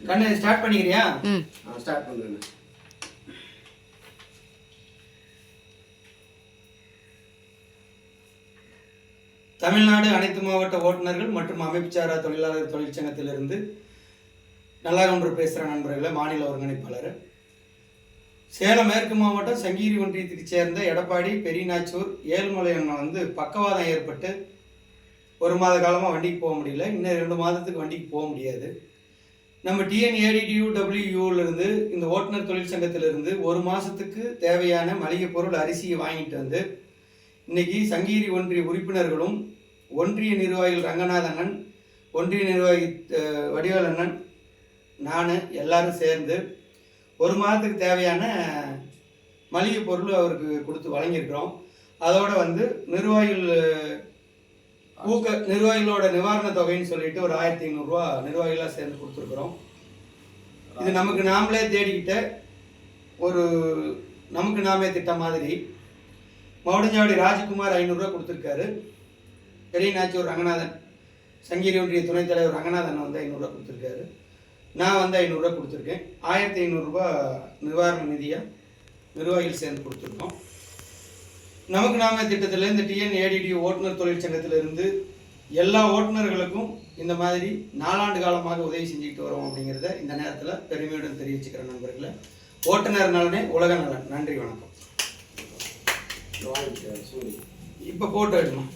கண்ணு start பண்ணிக்கிறியா? Start பண்ணுறேன் தமிழ்நாடு அனைத்து மாவட்ட ஓட்டுநர்கள் மற்றும் அமைப்புச்சாரா தொழிலாளர் தொழிற்சங்கத்திலிருந்து நல்லா ஒன்று பேசுகிற நண்பர்களை மாநில ஒருங்கிணைப்பாளர். சேலம் மேற்கு மாவட்டம் சங்கீரி ஒன்றியத்துக்கு சேர்ந்த எடப்பாடி பெரியநாச்சூர் ஏழுமலை அண்ணன் வந்து பக்கவாதம் ஏற்பட்டு ஒரு மாத காலமாக வண்டிக்கு போக முடியல. இன்னும் ரெண்டு மாதத்துக்கு வண்டிக்கு போக முடியாது. நம்ம டிஎன்ஏடிடியூ டபிள்யூலேருந்து இந்த ஓட்டுநர் தொழிற்சங்கத்திலிருந்து ஒரு மாதத்துக்கு தேவையான மளிகை பொருள் அரிசியை வாங்கிட்டு வந்து இன்னைக்கு சங்கீரி ஒன்றிய உறுப்பினர்களும் ஒன்றிய நிர்வாகிகள் ரங்கநாதண்ணன் ஒன்றிய நிர்வாகி அஹ், நான் எல்லாரும் சேர்ந்து ஒரு மாதத்துக்கு தேவையான மளிகை பொருள் அவருக்கு கொடுத்து வழங்கியிருக்கிறோம். அதோட வந்து நிர்வாகிகள் ஊக்க நிர்வாகிகளோட நிவாரண தொகைன்னு சொல்லிட்டு ஒரு ஆயிரத்தி ஐநூறுரூவா நிர்வாகிகளாக சேர்ந்து கொடுத்துருக்குறோம். இது நமக்கு நாமளே தேடிக்கிட்ட ஒரு நமக்கு நாமே திட்டம் மாதிரி. மவுடஞ்சாவடி ராஜ்குமார் ஐநூறுரூவா கொடுத்துருக்காரு. பெரிய ஒரு ரங்கநாதன் சங்கீரி ஒன்றிய துணைத் தலைவர் ரங்கநாதன் வந்து ஐநூறுரூவா கொடுத்துருக்காரு. நான் வந்து ஐநூறுரூவா கொடுத்துருக்கேன். ஆயிரத்தி ஐநூறுரூவா நிவாரண நிதியாக நிர்வாகிகள் சேர்ந்து கொடுத்துருக்கோம். நமக்கு நாம திட்டத்தில் இந்த டிஎன் ஏடிடி ஓட்டுநர் தொழிற்சங்கத்திலிருந்து எல்லா ஓட்டுநர்களுக்கும் இந்த மாதிரி நாலாண்டு காலமாக உதவி செஞ்சுக்கிட்டு வரோம் அப்படிங்கிறத இந்த நேரத்தில் பெருமையுடன் தெரிவிச்சுக்கிற நண்பர்களை. ஓட்டுநர் நலனே உலக நலன். நன்றி வணக்கம். இப்போ போட்டோ எடுக்கணும்